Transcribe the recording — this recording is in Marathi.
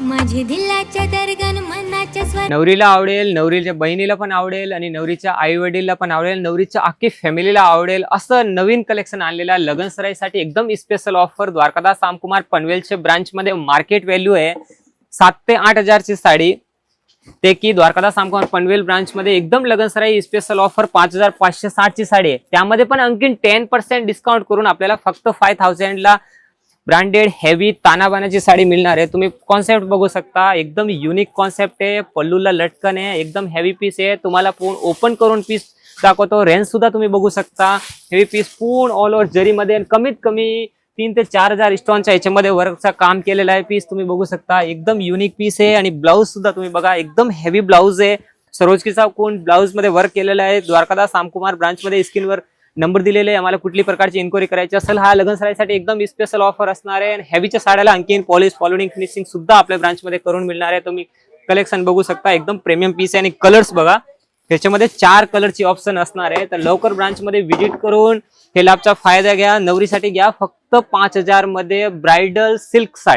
माझे दिलाच्या दरगन मनाच्या स्वर नवरीला आवडेल नवरीच्या बहिणीला पण आवडेल आणि नवरीच्या आई वडीलला पण आवडेल नवरीच्या अख्खी फॅमिलीला आवडेल असं नवीन कलेक्शन आणलेलं आहे. लग्न सराईसाठी एकदम स्पेशल ऑफर द्वारकादास रामकुमार पनवेलच्या ब्रांचमध्ये मार्केट व्हॅल्यू आहे सात ते आठ हजारची साडी. ते की द्वारकादास रामकुमार पनवेल ब्रांचमध्ये एकदम लग्नसराई स्पेशल ऑफर पाच हजार पाचशे साठची साडी आहे. त्यामध्ये पण आणखीन टेन पर्सेंट डिस्काउंट करून आपल्याला फक्त फाय थाउजंडला ब्रँडेड हेवी तानाबानाची साडी मिळणार आहे. तुम्ही कॉन्सेप्ट बघू शकता. एकदम युनिक कॉन्सेप्ट आहे. पल्लूला लटकन आहे. एकदम हेवी पीस आहे. तुम्हाला पूर्ण ओपन करून पीस दाखवतो. रेंज सुद्धा तुम्ही बघू शकता. हेवी पीस पूर्ण ऑल ओव्हर जरीमध्ये कमीत कमी तीन ते चार हजार स्टॉनच्या याच्यामध्ये वर्कचा काम केलेलं आहे. पीस तुम्ही बघू शकता. एकदम युनिक पीस आहे आणि ब्लाऊज सुद्धा तुम्ही बघा. एकदम हेवी ब्लाऊज आहे. सरोजकीचा कोण ब्लाऊजमध्ये वर्क केलेला आहे. द्वारकादास सामकुमार ब्रांच मध्ये स्क्रीनवर नंबर दिलेले आहे आम्हाला कुठली प्रकारची इन्क्वायरी करायची असेल हा लग्न सराईसाठी एकदम स्पेशल ऑफर असणार आहे. आणि साड्याला आणखीन पॉलिश फॉलोडिंग फिनिशिंग सुद्धा आपल्या ब्रांच मध्ये करून मिळणार आहे. तुम्ही कलेक्शन बघू शकता एकदम प्रीमियम पीस आहे. आणि कलर्स बघा त्याच्यामध्ये चार कलरची ऑप्शन असणार आहे. तर लवकर ब्रांच मध्ये व्हिजिट करून हे लाभचा फायदा घ्या. नवरीसाठी घ्या फक्त पाच हजारमध्ये ब्रायडल सिल्क साडी.